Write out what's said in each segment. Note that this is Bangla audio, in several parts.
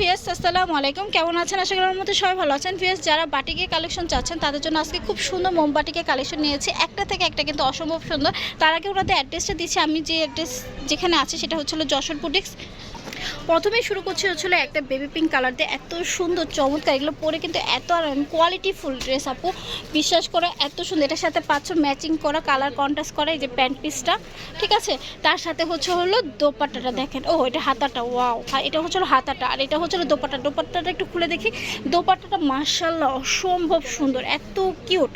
ভিএস আসসালামু আলাইকুম। কেমন আছেন? আশা করার মতো সবাই ভালো আছেন। ভিএস যারা বাটিকের কালেকশন চাচ্ছেন, তাদের জন্য আজকে খুব সুন্দর মোমবাটিকের কালেকশন নিয়েছি। একটা থেকে একটা কিন্তু অসম্ভব সুন্দর। তার আগে ওনাদের অ্যাড্রেসটা দিচ্ছি। আমি যে অ্যাড্রেস যেখানে আছে, সেটা হচ্ছিল যশোর বুটিক্স প্রথমেই শুরু করছি হচ্ছিল একটা বেবি পিঙ্ক কালার দিয়ে এত সুন্দর, চমৎকার। এগুলো পরে কিন্তু এত আরাম কোয়ালিটি ফুল ড্রেস আপু। বিশ্বাস করে, এত সুন্দর। এটার সাথে পাচ্ছ ম্যাচিং করা কালার কন্ট্রাস্ট করা, এই যে প্যান্ট পিসটা ঠিক আছে? তার সাথে হচ্ছে হলো দোপাট্টাটা দেখেন। ও এটা হাতাটা ওয়াও এটা হচ্ছে হাতাটা। আর এটা হচ্ছে দোপাট্টা। দোপাট্টাটা একটু খুলে দেখি। দোপাট্টাটা মার্শাল্লাহ অসম্ভব সুন্দর, এত কিউট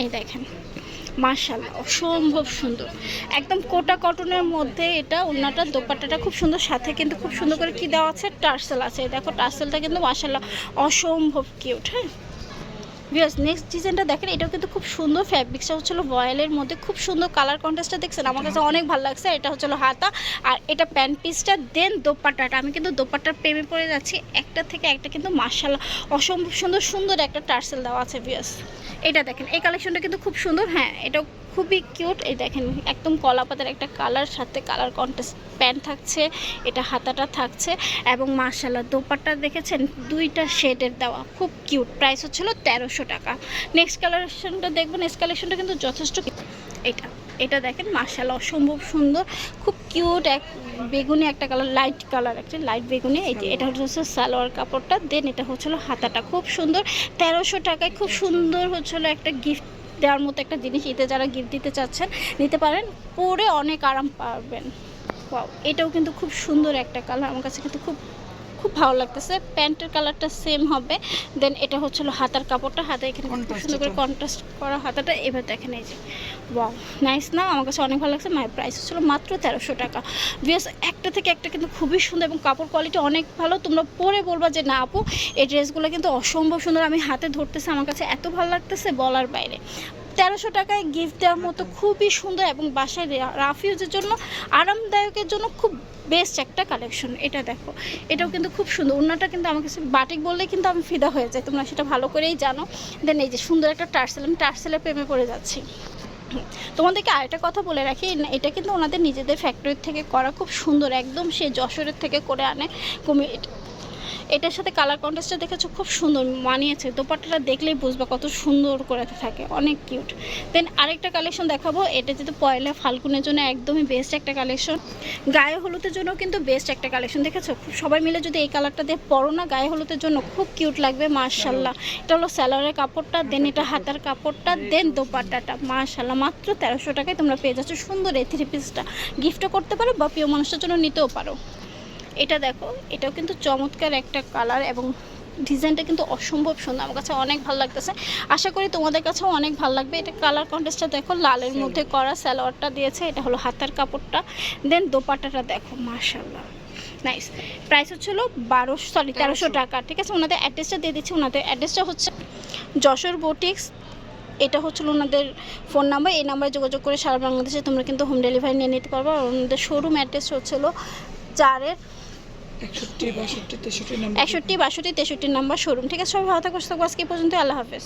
এই দেখেন। মার্শাল্লাহ অসম্ভব সুন্দর। একদম কোটা কটনের মধ্যে এটা ওনাটা দোপাট্টাটা খুব সুন্দর, সাথে কিন্তু খুব সুন্দর করে কি দেওয়া আছে? টার্সেল আছে। দেখো, টার্সেলটা কিন্তু মার্শাল্লাহ অসম্ভব কিউট হ্যাঁ? বিকজ নেক্সট ডিজাইনটা দেখেন, এটাও কিন্তু খুব সুন্দর ফ্যাব্রিক্সটা হচ্ছিল বয়েলের মধ্যে, খুব সুন্দর কালার কন্ট্রাস্টটা দেখছেন? আমার কাছে অনেক ভালো লাগছে, এটা হচ্ছিল হাতা, আর এটা প্যান্ট পিসটা দেন দোপাট্টাটা। আমি কিন্তু দোপাট্টার প্রেমে পড়ে যাচ্ছি, একটা থেকে একটা কিন্তু মার্শাল্লাহ অসম্ভব সুন্দর সুন্দর একটা টার্সেল দেওয়া আছে ভিউয়ার্স এটা দেখেন, এই কালেকশনটা কিন্তু খুব সুন্দর হ্যাঁ এটা খুবই কিউট। এই দেখেন, একদম কলা পাতার একটা কালার, সাথে কালার কন্টেস্ট প্যান্ট থাকছে, এটা হাতাটা থাকছে এবং মার্শাল্লাহ দোপাট্টা দেখেছেন? দুইটা শেডের দেওয়া, খুব কিউট। প্রাইস হচ্ছিল তেরোশো টাকা। নেক্সট কালেকশনটা দেখবেন নেক্সট কালেকশনটা কিন্তু যথেষ্ট এটা এটা দেখেন মার্শাল্লাহ অসম্ভব সুন্দর, খুব কিউট এক বেগুনি একটা কালার লাইট কালার একটা লাইট বেগুনি। এই যে, এটা হচ্ছে সালোয়ার কাপড়টা দেন এটা হচ্ছিল হাতাটা। খুব সুন্দর, তেরোশো টাকায় খুব সুন্দর হচ্ছিল একটা গিফট দেওয়ার মতো একটা জিনিস এতে যারা গিফট দিতে চাচ্ছেন, নিতে পারেন। পরে অনেক আরাম পাবেন। এটাও কিন্তু খুব সুন্দর একটা কালার আমার কাছে কিন্তু খুব খুব ভালো লাগতেছে। প্যান্টের কালারটা সেম হবে। দেন এটা হচ্ছিল হাতার কাপড়টা। হাতে এখানে খুব সুন্দর করে। কন্ট্রাস্ট করা হাতাটা। এবার দেখেন এই যে। ওয়াও নাইস না? আমার কাছে অনেক ভালো লাগছে। মায়ের প্রাইস হচ্ছিল মাত্র তেরোশো টাকা। বিকজ একটা থেকে একটা কিন্তু খুবই সুন্দর এবং কাপড় কোয়ালিটি অনেক ভালো। তোমরা পরে বলবা যে না আপু এই ড্রেসগুলো কিন্তু অসম্ভব সুন্দর। আমি হাতে ধরতেছে। আমার কাছে এত ভালো লাগতেছে বলার বাইরে। তেরোশো টাকায় গিফট দেওয়ার মতো খুবই সুন্দর এবং বাসায় রা- রাফ ইউজের জন্য আরামদায়কের জন্য খুব বেস্ট একটা কালেকশন এটা দেখো। এটাও কিন্তু খুব সুন্দর। অন্যটা কিন্তু আমার কাছে বাটিক বললেই কিন্তু আমি ফিদা হয়ে যাই। তোমরা সেটা ভালো করেই জানো। দেন এই যে সুন্দর একটা টার্সেল, আমি টার্সেলের প্রেমে পড়ে যাচ্ছি। তোমাদেরকে আরেকটা কথা বলে রাখি এটা কিন্তু ওনাদের নিজেদের ফ্যাক্টরির থেকে করা খুব সুন্দর। একদম সে যশোরের থেকে করে আনে। কমে এটা- এটার সাথে কালার কন্ট্রাস্টটা দেখেছ? খুব সুন্দর মানিয়েছে। দোপাট্টাটা দেখলেই বুঝবা কত সুন্দর করে থাকে। অনেক কিউট দেন আরেকটা কালেকশন দেখাবো। এটা যেহেতু পয়লা ফাল্গুনের জন্য একদমই বেস্ট একটা কালেকশন গায়ে হলুদের জন্য কিন্তু বেস্ট একটা কালেকশন দেখেছ? খুব সবাই মিলে যদি এই কালারটা দিয়ে পরো না, গায়ে হলুদের জন্য খুব কিউট লাগবে মার্শাল্লাহ এটা হলো স্যালোয়ারের কাপড়টা দেন এটা হাতার কাপড়টা দেন দোপাট্টাটা। মার্শাল্লাহ মাত্র তেরোশো টাকায় তোমরা পেয়ে যাচ্ছ সুন্দর এই থ্রি পিসটা গিফটও করতে পারো বা প্রিয় মানুষের জন্য নিতেও পারো। এটা দেখো এটাও কিন্তু চমৎকার একটা কালার এবং ডিজাইনটা কিন্তু অসম্ভব সুন্দর। আমার কাছে অনেক ভালো লাগতেছে। আশা করি তোমাদের কাছেও অনেক ভালো লাগবে। এটা কালার কন্টেস্টটা দেখো লালের মধ্যে করা স্যালোয়ারটা দিয়েছে। এটা হলো হাতার কাপড়টা। দেন দোপাটাটা দেখো মাশাল্লাহ নাইস প্রাইস হচ্ছিল বারোশো সরি তেরোশো টাকা। ঠিক আছে ওনাদের অ্যাড্রেসটা দিয়ে দিচ্ছি। ওনাদের অ্যাড্রেসটা হচ্ছে যশোর বোটিক্স এটা হচ্ছিল ওনাদের ফোন নাম্বার এই নাম্বারে যোগাযোগ করে সারা বাংলাদেশে তোমরা কিন্তু হোম ডেলিভারি নিয়ে নিতে পারবে। আর ওনাদের শোরুম অ্যাড্রেস হচ্ছিল চারের একষট্টি বাষট্টি তেষট্টি নাম্বার। শোরুম। ঠিক আছে সবাই ভালো থাকো। আজকে পর্যন্ত আল্লাহ হাফেজ।